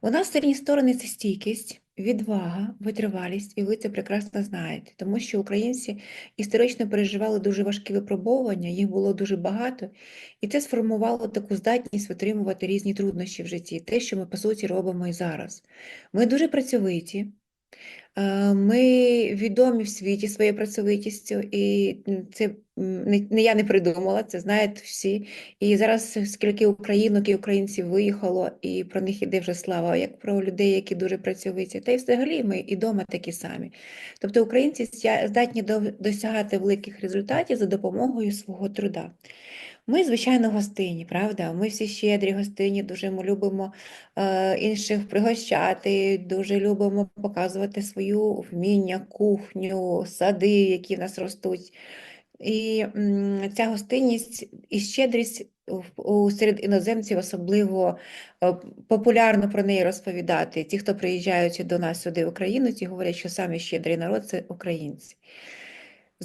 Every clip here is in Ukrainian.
У нас сильні сторони це стійкість, відвага, витривалість, і ви це прекрасно знаєте, тому що українці історично переживали дуже важкі випробовування, їх було дуже багато, і це сформувало таку здатність витримувати різні труднощі в житті, те, що ми по суті робимо і зараз. Ми дуже працьовиті. Е, Ми відомі в світі своєю працьовитістю, і це не, я не придумала, це знають всі. І зараз скільки українок і українців виїхало, і про них іде вже слава, як про людей, які дуже працьовиті. Та й взагалі ми і дома такі самі. Тобто українці здатні досягати великих результатів за допомогою свого труда. Ми, звичайно, гостинні, правда? Ми всі щедрі, гостинні, дуже ми любимо е, інших пригощати, дуже любимо показувати свою вміння, кухню, сади, які в нас ростуть. І м, ця гостинність і щедрість у серед іноземців особливо е, популярно про неї розповідати. Ті, хто приїжджають до нас сюди, в Україну, ті говорять, що саме щедрий народ це українці.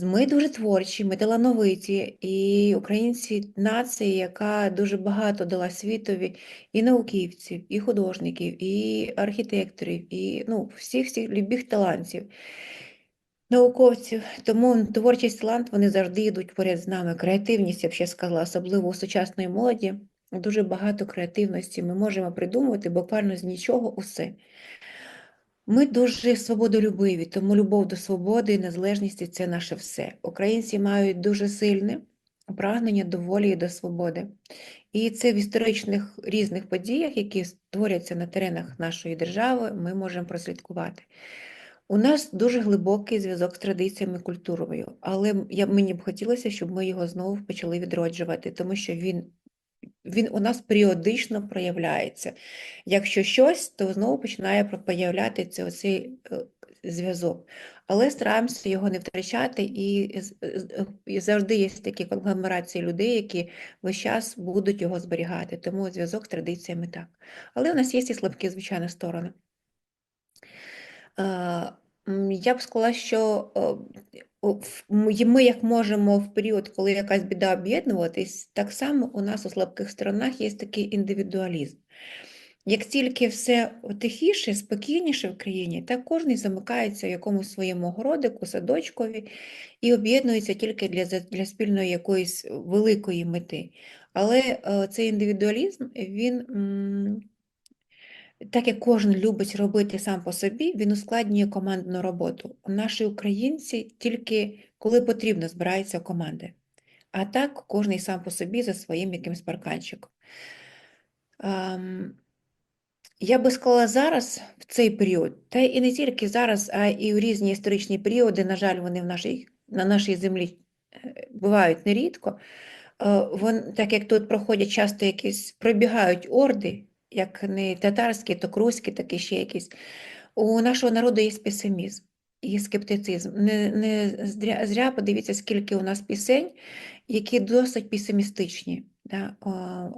Ми дуже творчі, ми талановиті, і українці нація, яка дуже багато дала світові і науківців, і художників, і архітекторів, і ну, всіх всіх любих талантів, науковців. Тому творчість, талант вони завжди йдуть поряд з нами. Креативність, я б ще сказала, особливо у сучасної молоді. Дуже багато креативності. Ми можемо придумувати буквально з нічого усе. Ми дуже свободолюбиві, тому любов до свободи і незалежності це наше все. Українці мають дуже сильне прагнення до волі і до свободи. І це в історичних різних подіях, які створяться на теренах нашої держави, ми можемо прослідкувати. У нас дуже глибокий зв'язок з традиціями культурою, але я, мені б хотілося, щоб ми його знову почали відроджувати, тому що він, він у нас періодично проявляється. Якщо щось, то знову починає про- появлятися оцей е, зв'язок. Але стараємося його не втрачати, і, і завжди є такі конгломерації людей, які весь час будуть його зберігати. Тому зв'язок з традиціями так. Але у нас є і слабкі, звичайно, сторони. Е, Я б сказала, що е, ми як можемо в період, коли якась біда об'єднуватись, так само у нас у слабких сторонах є такий індивідуалізм. Як тільки все тихіше, спокійніше в країні, так кожен замикається в якомусь своєму городику, садочкові і об'єднується тільки для, для спільної якоїсь великої мети. Але е, цей індивідуалізм, він, м, так як кожен любить робити сам по собі, він ускладнює командну роботу. Наші українці тільки коли потрібно збираються команди. А так кожен сам по собі за своїм якимсь парканчиком. Я би сказала, зараз, в цей період, та і не тільки зараз, а і в різні історичні періоди, на жаль, вони в нашій, на нашій землі е, бувають нерідко. Е, Вон, так як тут проходять часто якісь, пробігають орди, як не татарські, то круські, так і ще якісь. У нашого народу є песимізм і скептицизм. Не, не зря, зря подивіться, скільки у нас пісень, які досить песимістичні. Да?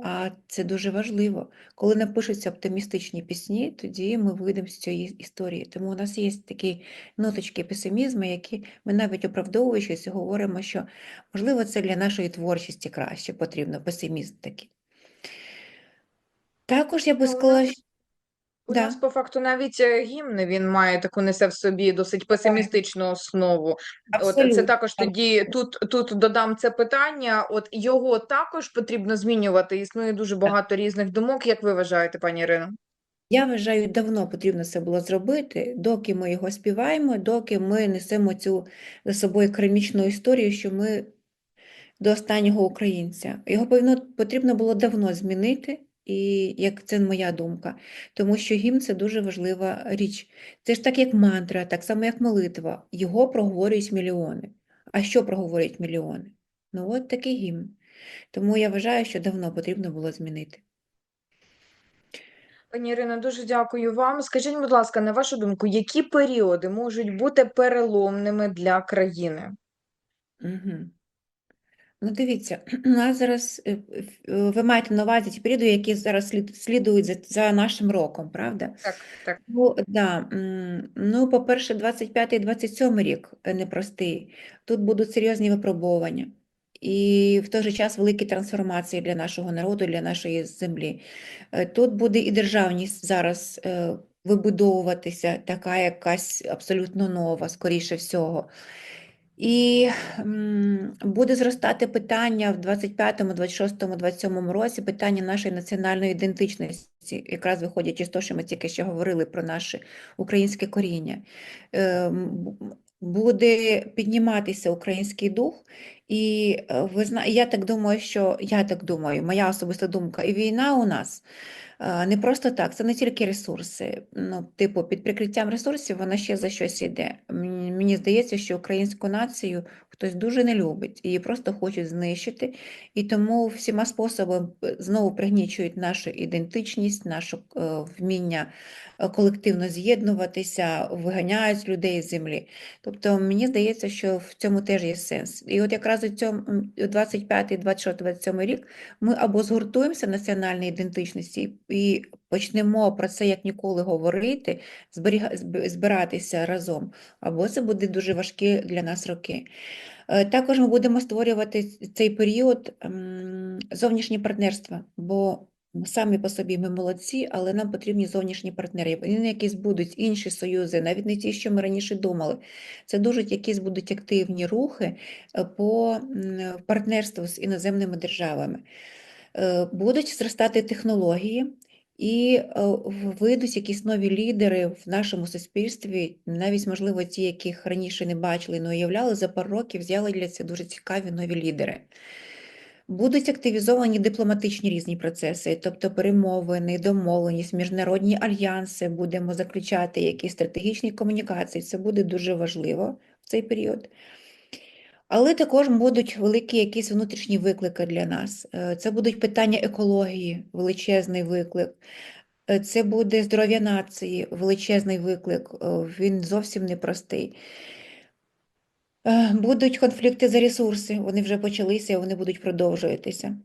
А це дуже важливо. Коли напишуться оптимістичні пісні, тоді ми вийдемо з цієї історії. Тому у нас є такі ноточки песимізму, які ми навіть оправдовуючись, говоримо, що можливо це для нашої творчості краще потрібно, песимізм такий. Також я би Ну, у сказала, нас- що У Да. нас по факту навіть е, гімн він має таку несе в собі досить песимістичну основу. От це абсолютно. також тоді тут, тут додам це питання. От його також потрібно змінювати. Існує дуже багато різних думок. Як ви вважаєте, пані Ірино? Я вважаю, давно потрібно це було зробити, доки ми його співаємо, доки ми несемо цю за собою кармічну історію, що ми до останнього українця. Його повинно, потрібно було давно змінити, і як це моя думка, тому що гімн це дуже важлива річ. Це ж так, як мантра, так само, як молитва. Його проговорюють мільйони. А що проговорюють мільйони? Ну, от такий гімн. Тому я вважаю, що давно потрібно було змінити. Пані Ірино, дуже дякую вам. Скажіть, будь ласка, на вашу думку, які періоди можуть бути переломними для країни? Угу. Ну, дивіться, у нас зараз е, е, ви маєте на увазі ті періоди, які зараз слід, слідують за, за нашим роком, правда? Так, так. Ну, да, ну, по-перше, 25-27 рік е, непростий. Тут будуть серйозні випробування. і в той же час великі трансформації для нашого народу, для нашої землі. Тут буде і державність зараз вибудовуватися, така якась абсолютно нова, скоріше всього. І буде зростати питання в 25-му, 26-му, 27-му році, питання нашої національної ідентичності, якраз виходячи з того, що ми тільки що говорили про наше українське коріння. Е, Буде підніматися український дух, і е, ви зна... я так думаю, що я так думаю, моя особиста думка, і війна у нас не просто так, це не тільки ресурси. Ну, типу, під прикриттям ресурсів вона ще за щось йде. Мені здається, що українську націю хтось дуже не любить, її просто хочуть знищити, і тому всіма способами е, знову пригнічують нашу ідентичність, наше вміння е, колективно з'єднуватися, виганяють людей з землі. Тобто мені здається, що в цьому теж є сенс. І от якраз у цьому м, у 25, 26, 27 рік ми або згуртуємося в національній ідентичності і почнемо про це як ніколи говорити, збиратися разом, або це буде дуже важкі для нас роки. Е, Також ми будемо створювати цей період м, зовнішні партнерства, бо самі по собі ми молодці, але нам потрібні зовнішні партнери. Вони якісь будуть інші союзи, навіть не ті, що ми раніше думали. Це дуже якісь будуть активні рухи е, по партнерству з іноземними державами. Е, Будуть зростати технології, і е, вийдуть якісь нові лідери в нашому суспільстві, навіть, можливо, ті, яких раніше не бачили, не уявляли, за пару років з'являться дуже цікаві нові лідери. Будуть активізовані дипломатичні різні процеси, тобто перемовини, домовленість, міжнародні альянси, будемо заключати якісь стратегічні комунікації. Це буде дуже важливо в цей період. Але також будуть великі якісь внутрішні виклики для нас. Е, Це будуть питання екології, величезний виклик. Е, Це буде здоров'я нації, величезний виклик. Е, Він зовсім непростий. Будуть конфлікти за ресурси, вони вже почалися, вони будуть продовжуватися.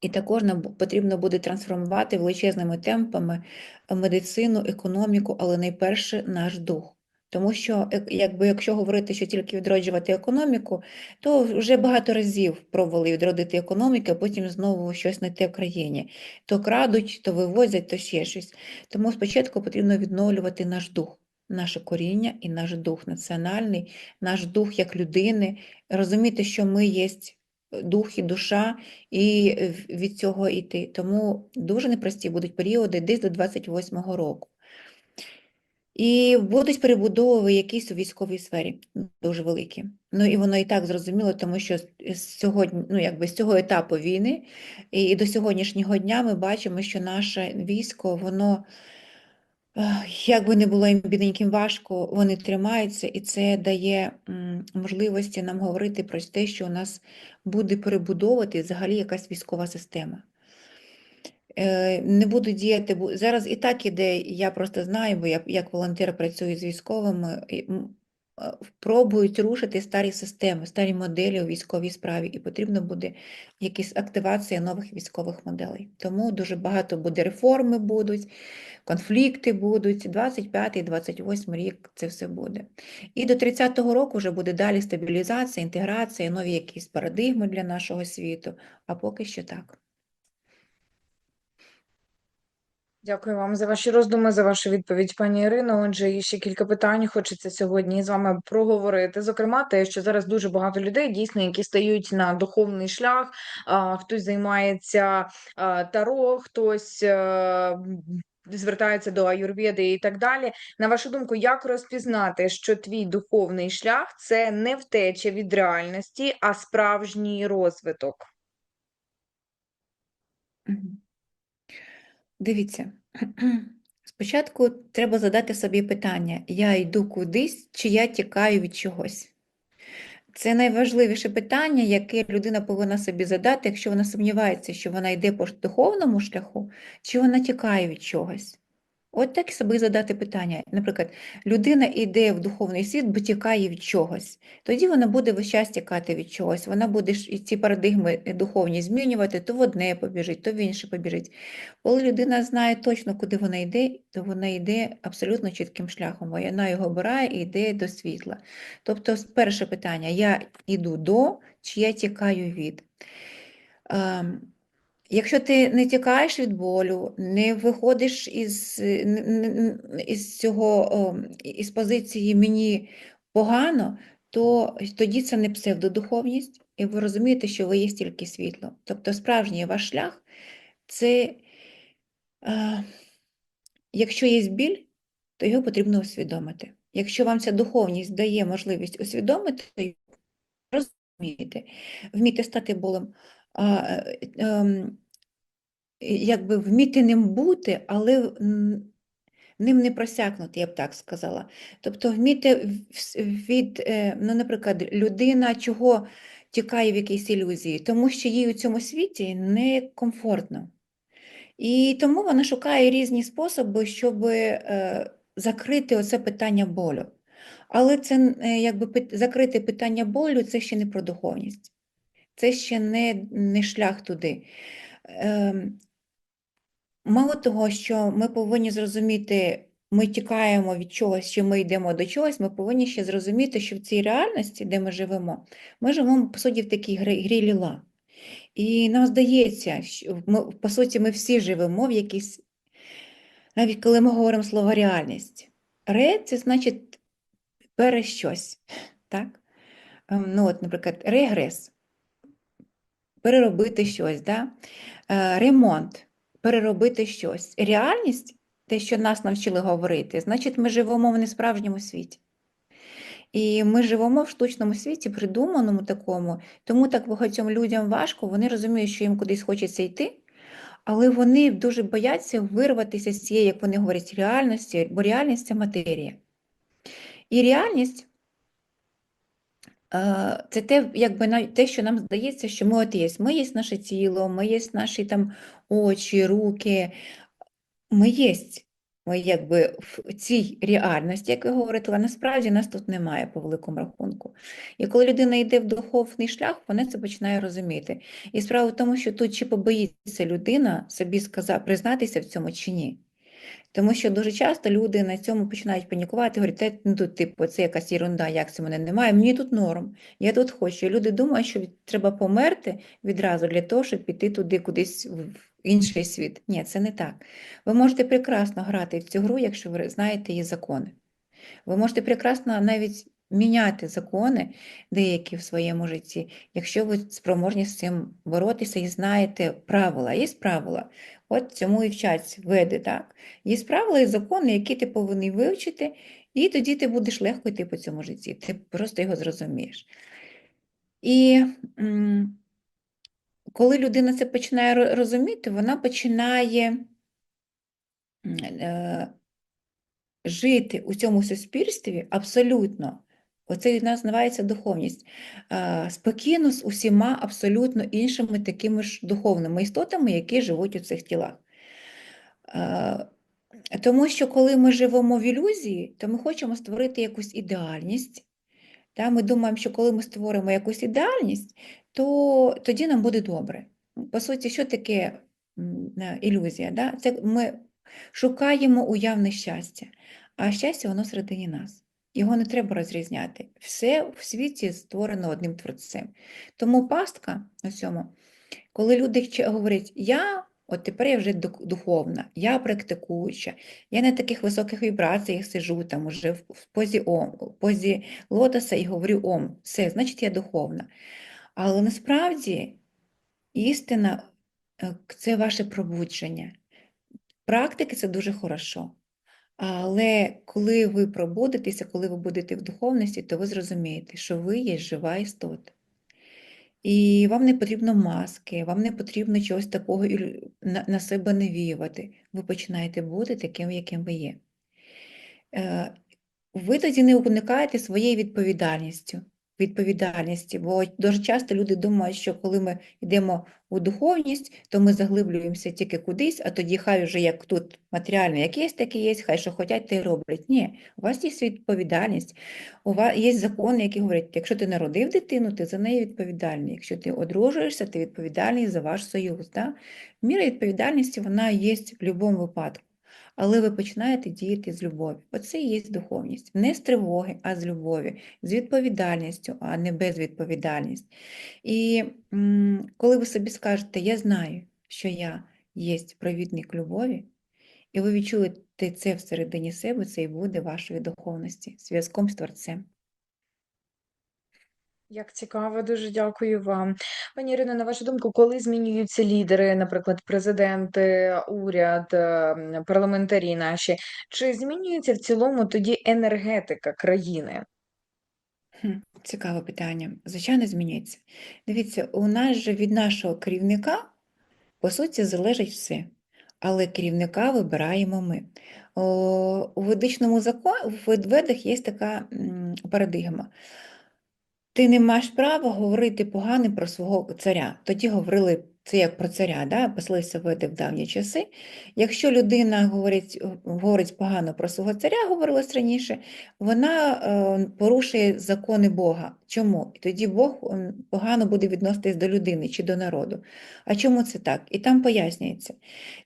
І також нам потрібно буде трансформувати величезними темпами медицину, економіку, але найперше наш дух. Тому що, е, якби якщо говорити, що тільки відроджувати економіку, то вже багато разів пробували відродити економіку, а потім знову щось те в країні. То крадуть, то вивозять, то ще щось. Тому спочатку потрібно відновлювати наш дух, наше коріння і наш дух національний, наш дух як людини, розуміти, що ми є дух і душа, і е, від цього йти. Тому дуже непрості будуть періоди десь до 28-го року. І будуть перебудови якісь у військовій сфері, дуже великі. Ну і воно і так зрозуміло, тому що сьогодні, ну якби з цього етапу війни і до сьогоднішнього дня ми бачимо, що наше військо, воно Як би не було їм бідненьким важко, вони тримаються, і це дає можливості нам говорити про те, що у нас буде перебудовувати взагалі якась військова система. Е, Не буду діяти, зараз і так іде, я просто знаю, бо я як волонтер працюю з військовими, е, пробують рушити старі системи, старі моделі у військовій справі, і потрібно буде якась активація нових військових моделей. Тому дуже багато буде реформи будуть, конфлікти будуть, 25-й, 28 рік це все буде. І до 30-го року вже буде далі стабілізація, інтеграція, нові якісь парадигми для нашого світу, а поки що так. Дякую вам за ваші роздуми, за вашу відповідь, пані Ірино. Отже, і ще кілька питань хочеться сьогодні з вами проговорити. Зокрема, те, що зараз дуже багато людей, дійсно, які стають на духовний шлях. Хтось займається таро, хтось а, звертається до аюрведи і так далі. На вашу думку, як розпізнати, що твій духовний шлях це не втеча від реальності, а справжній розвиток? Дивіться, спочатку треба задати собі питання: я йду кудись, чи я тікаю від чогось? Це найважливіше питання, яке людина повинна собі задати, якщо вона сумнівається, що вона йде по духовному шляху, чи вона тікає від чогось. От так собі задати питання. Наприклад, людина йде в духовний світ, бо тікає від чогось. Тоді вона буде весь час тікати від чогось. Вона буде ці парадигми духовні змінювати, то в одне побіжить, то в інше побіжить. Коли людина знає точно, куди вона йде, то вона йде абсолютно чітким шляхом. Вона його обирає і йде до світла. Тобто, перше питання: я йду до чи я тікаю від? Якщо ти не тікаєш від болю, не виходиш із, е, із цього, із позиції мені погано, то тоді це не псевдодуховність, і ви розумієте, що ви є стільки світло. Тобто справжній ваш шлях це, е, якщо є біль, то його потрібно усвідомити. Якщо вам ця духовність дає можливість усвідомити, її, розумієте, вміти стати болем. Е, ем, якби вміти ним бути, але ним не просякнути, я б так сказала. Тобто вміти від, е, ну, наприклад, людина чого тікає в якійсь ілюзії, тому що їй у цьому світі некомфортно. І тому вона шукає різні способи, щоб е, закрити оце питання болю. Але це якби закрити питання болю це ще не про духовність, це ще не, не шлях туди. Ем, Мало того, що ми повинні зрозуміти, ми тікаємо від чогось, що ми йдемо до чогось, ми повинні ще зрозуміти, що в цій реальності, де ми живемо, ми живемо, по суті, в такій грі, грі ліла. І нам здається, що ми, по суті, ми всі живемо в якійсь, навіть коли ми говоримо слово реальність. Ре це значить пере щось. Так? Ем, Ну, от, наприклад, регрес переробити щось, да? Е, ремонт, переробити щось. Реальність, те, що нас навчили говорити, значить, ми живемо в несправжньому світі. І ми живемо в штучному світі, придуманому такому, тому так багатьом людям важко, вони розуміють, що їм кудись хочеться йти, але вони дуже бояться вирватися з цієї, як вони говорять, реальності, бо реальність це матерія. І реальність Це те, якби те, що нам здається, що ми от є. Ми є наше тіло, ми є наші там очі, руки. Ми є. Ми якби в цій реальності, як ви говорите, насправді нас тут немає по великому рахунку. І коли людина йде в духовний шлях, вона це починає розуміти. І справа в тому, що тут чи побоїться людина собі сказати, признатися в цьому чи ні. Тому що дуже часто люди на цьому починають панікувати, говорять, ну тут, типу, це якась ерунда, як це мене немає, мені тут норм, я тут хочу. І люди думають, що треба померти відразу для того, щоб піти туди кудись в інший світ. Ні, це не так. Ви можете прекрасно грати в цю гру, якщо ви знаєте її закони. Ви можете прекрасно навіть міняти закони деякі в своєму житті, якщо ви спроможні з цим боротися і знаєте правила. Є правила. От цьому і вчать веди, так? Є правила і закони, які ти повинен вивчити, і тоді ти будеш легко йти по цьому житті. Ти просто його зрозумієш. І коли людина це починає розуміти, вона починає е, жити у цьому суспільстві абсолютно, оце і називається духовність, спокійно з усіма абсолютно іншими такими ж духовними істотами, які живуть у цих тілах. Тому що коли ми живемо в ілюзії, то ми хочемо створити якусь ідеальність. Ми думаємо, що коли ми створимо якусь ідеальність, то тоді нам буде добре. По суті, що таке ілюзія? Це ми шукаємо уявне щастя, а щастя воно всередині нас. Його не треба розрізняти. Все в світі створено одним творцем. Тому пастка на цьому, коли люди говорять, я от тепер я вже духовна, я практикуюча, я на таких високих вібраціях сижу, там уже в в позі ом, в позі лотоса і говорю ом, все, значить я духовна. Але насправді істина е, це ваше пробудження. Практики це дуже хорошо. Але коли ви пробудетеся, коли ви будете в духовності, то ви зрозумієте, що ви є жива істота. І вам не потрібно маски, вам не потрібно чогось такого на, себе себе навіювати. Ви починаєте бути таким, яким ви є. Е, Ви тоді не уникаєте своєю відповідальністю. Відповідальності, бо дуже часто люди думають, що коли ми йдемо у духовність, то ми заглиблюємося тільки кудись, а тоді хай вже як тут матеріально, як є, так і є, хай що хочуть, те й роблять. Ні, у вас є відповідальність, у вас є закони, які говорять, якщо ти народив дитину, ти за неї відповідальний. Якщо ти одружуєшся, ти відповідальний за ваш союз. Да? Міра відповідальності вона є в будь-якому випадку. Але ви починаєте діяти з любові. Оце і є духовність. Не з тривоги, а з любові, з відповідальністю, а не безвідповідальність. І коли ви собі скажете, я знаю, що я є провідник любові, і ви відчуєте це всередині себе, це і буде вашої духовності, зв'язком з Творцем. Як цікаво, дуже дякую вам. Пані Ірино, на вашу думку, коли змінюються лідери, наприклад, президенти, уряд, ем, парламентарі наші, чи змінюється в цілому тоді енергетика країни? Цікаве питання. Звичайно, змінюється. Дивіться, у нас же від нашого керівника, по суті, залежить все. Але керівника вибираємо ми. О, у ведичному законі, в ведах є така парадигма. Ти не маєш права говорити погано про свого царя. Тоді говорили це як про царя, да? паслися веди в давні часи. Якщо людина говорить, говорить погано про свого царя, говорилось раніше, вона е, порушує закони Бога. Чому? І тоді Бог погано буде відноситись до людини чи до народу. А чому це так? І там пояснюється.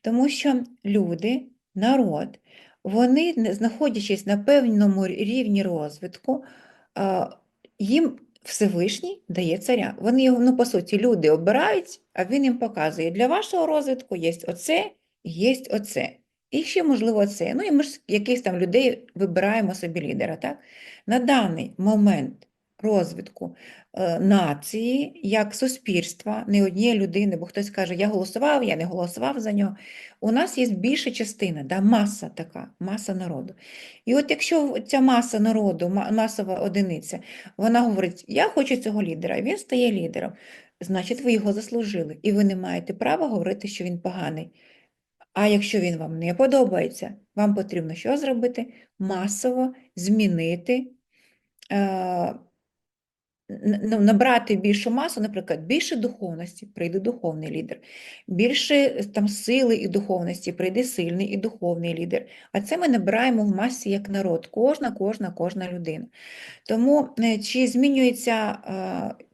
Тому що люди, народ, вони, знаходячись на певному рівні розвитку, а, їм Всевишній дає царя. Вони його, ну, по суті, люди обирають, а він їм показує, для вашого розвитку є оце, є оце. І ще, можливо, це. Ну, і ми ж якихось там людей вибираємо собі лідера, так? На даний момент розвитку е, нації, як суспільства, не однієї людини, бо хтось каже, я голосував, я не голосував за нього. У нас є більша частина, да, маса така, маса народу. І от якщо ця маса народу, масова одиниця, вона говорить, я хочу цього лідера, він стає лідером, значить, ви його заслужили, і ви не маєте права говорити, що він поганий. А якщо він вам не подобається, вам потрібно що зробити? Масово змінити, е, набрати більшу масу, наприклад, більше духовності, прийде духовний лідер, більше е, там сили і духовності, прийде сильний і духовний лідер. А це ми набираємо в масі як народ, кожна, кожна, кожна людина. Тому е, чи змінюється,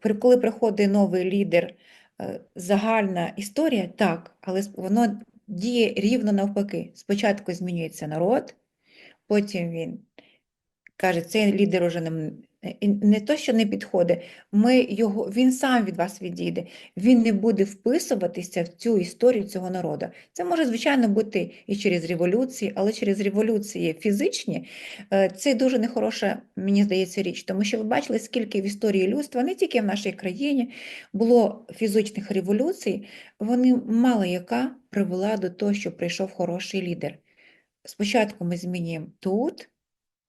е, коли приходить новий лідер, загальна історія? Так, але воно діє рівно навпаки. Спочатку змінюється народ, потім він каже, цей лідер уже е, і не то, що не підходить, ми його, він сам від вас відійде, він не буде вписуватися в цю історію цього народу. Це може, звичайно, бути і через революції, але через революції фізичні е, це дуже нехороша, мені здається, річ, тому що ви бачили, скільки в історії людства, не тільки в нашій країні, було фізичних революцій, вони мало яка привела до того, що прийшов хороший лідер. Спочатку ми змінюємо тут,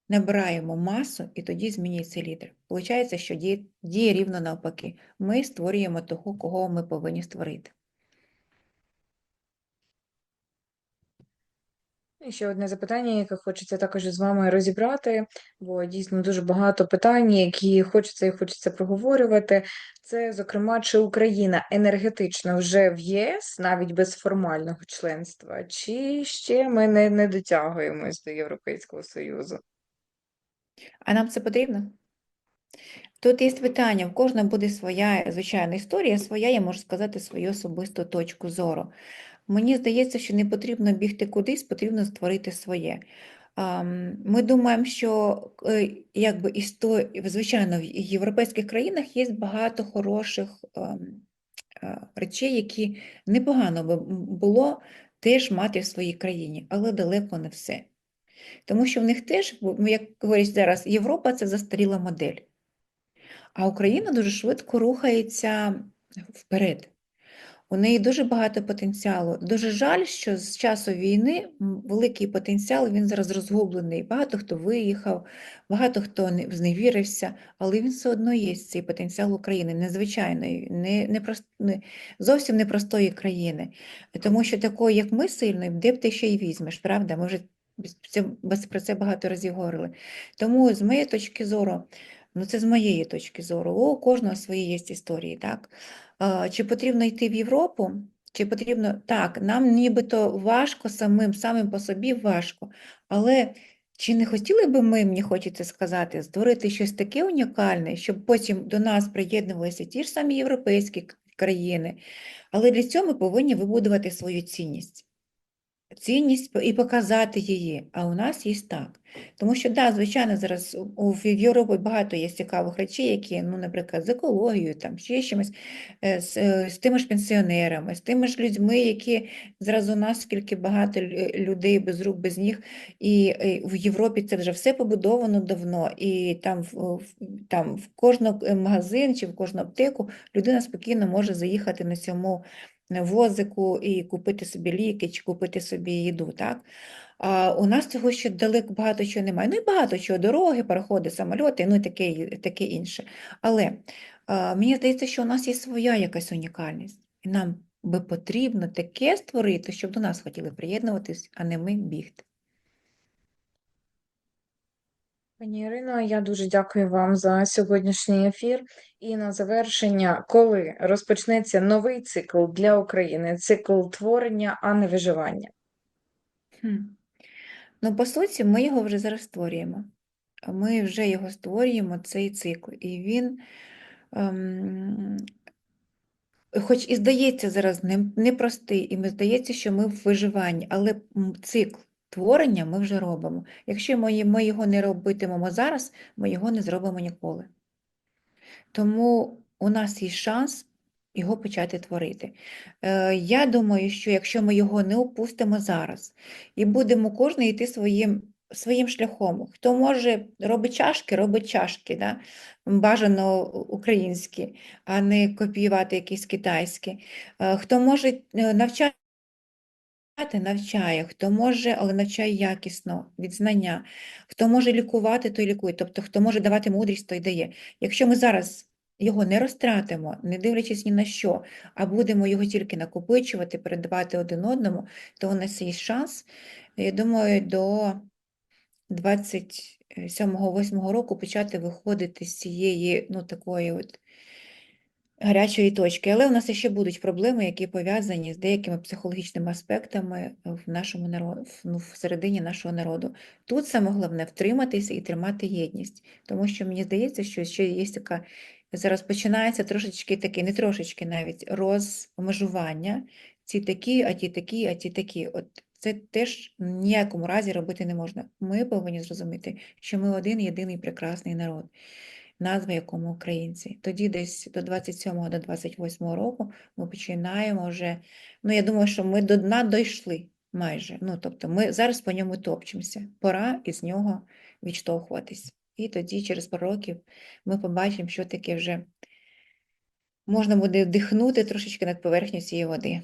набираємо масу, і тоді змінюється лідер. Получається, що діє, діє рівно навпаки. Ми створюємо того, кого ми повинні створити. І ще одне запитання, яке хочеться також з вами розібрати, бо дійсно дуже багато питань, які хочеться і хочеться проговорювати. Це, зокрема, чи Україна енергетично вже в ЄС, навіть без формального членства, чи ще ми не, не дотягуємось до Європейського Союзу? А нам це потрібно? Тут є питання, в кожного буде своя звичайна історія, своя, я можу сказати, свою особисту точку зору. Мені здається, що не потрібно бігти кудись, потрібно створити своє. Ми думаємо, що е, якби істо... звичайно, в європейських країнах є багато хороших ем, е, речей, які непогано би було теж мати в своїй країні, але далеко не все. Тому що в них теж, як говорять зараз, Європа це застаріла модель. А Україна дуже швидко рухається вперед. У неї дуже багато потенціалу. Дуже жаль, що з часу війни великий потенціал, він зараз розгублений. Багато хто виїхав, багато хто не зневірився, але він все одно є, цей потенціал України, незвичайної, не, не, не, зовсім непростої країни. Тому що такої, як ми, сильної, де б ти ще й візьмеш, правда? Ми вже це- про це багато разів говорили. Тому, з моєї точки зору, Ну, це з моєї точки зору. У кожного свої є історії, так? Чи потрібно йти в Європу? Чи потрібно так, нам нібито важко самим, самим по собі важко, але чи не хотіли би ми, мені хочеться сказати, створити щось таке унікальне, щоб потім до нас приєднувалися ті ж самі європейські країни, але для цього ми повинні вибудувати свою цінність. Цінність і показати її, а у нас є так. Тому що, да, звичайно, зараз у- в Європі багато є цікавих речей, які, ну, наприклад, з екологією, там, ще чимось, е, з, е, з тими ж пенсіонерами, з тими ж людьми, які зараз у нас скільки багато людей без рук, без ніг, і е, в Європі це вже все побудовано давно, і там в, там в кожний магазин чи в кожну аптеку людина спокійно може заїхати на цьому е, возику і купити собі ліки чи купити собі їду, так? А у нас цього ще далеко багато чого немає. Ну і багато чого, дороги, пароходи, самольоти, ну і таке, таке інше. Але а, мені здається, що у нас є своя якась унікальність. І нам би потрібно таке створити, щоб до нас хотіли приєднуватись, а не ми бігти. Пані Ірино, я дуже дякую вам за сьогоднішній ефір. І на завершення, коли розпочнеться новий цикл для України, цикл творення, а не виживання? Хм. Ну, по суті, ми його вже зараз створюємо. Ми вже його створюємо, цей цикл. І він, ем, хоч і здається зараз не- непростий, і ми здається, що ми в виживанні, але цикл творення ми вже робимо. Якщо ми, його не робитимемо зараз, ми його не зробимо ніколи. Тому у нас є шанс його почати творити. Е, Я думаю, що якщо ми його не опустимо зараз і будемо кожен йти своїм, своїм шляхом, хто може робить чашки, робить чашки, да? бажано українські, а не копіювати якісь китайські. Е, Хто може е, навчати, навчає, хто може, але навчає якісно, від знання. Хто може лікувати, той лікує. Тобто, хто може давати мудрість, той дає. Якщо ми зараз його не розтратимо, не дивлячись ні на що, а будемо його тільки накопичувати, передавати один одному, то у нас є шанс, я думаю, до 27-8 року почати виходити з цієї, ну, такої от гарячої точки. Але у нас ще будуть проблеми, які пов'язані з деякими психологічними аспектами в нашому народу, ну, всередині нашого народу. Тут саме головне втриматися і тримати єдність, тому що мені здається, що ще є така зараз починається трошечки таке, не трошечки навіть розмежування. Ці такі, а ті такі, а ті такі. От це теж в ніякому разі робити не можна. Ми повинні зрозуміти, що ми один єдиний прекрасний народ назва якому українці. Тоді десь до 27 до 28 року ми починаємо вже, ну я думаю, що ми до дна дійшли майже. Ну, тобто ми зараз по ньому топчемося. Пора із нього відштовхуватись. І тоді, через пару років, ми побачимо, що таке вже можна буде вдихнути трошечки над поверхню цієї води.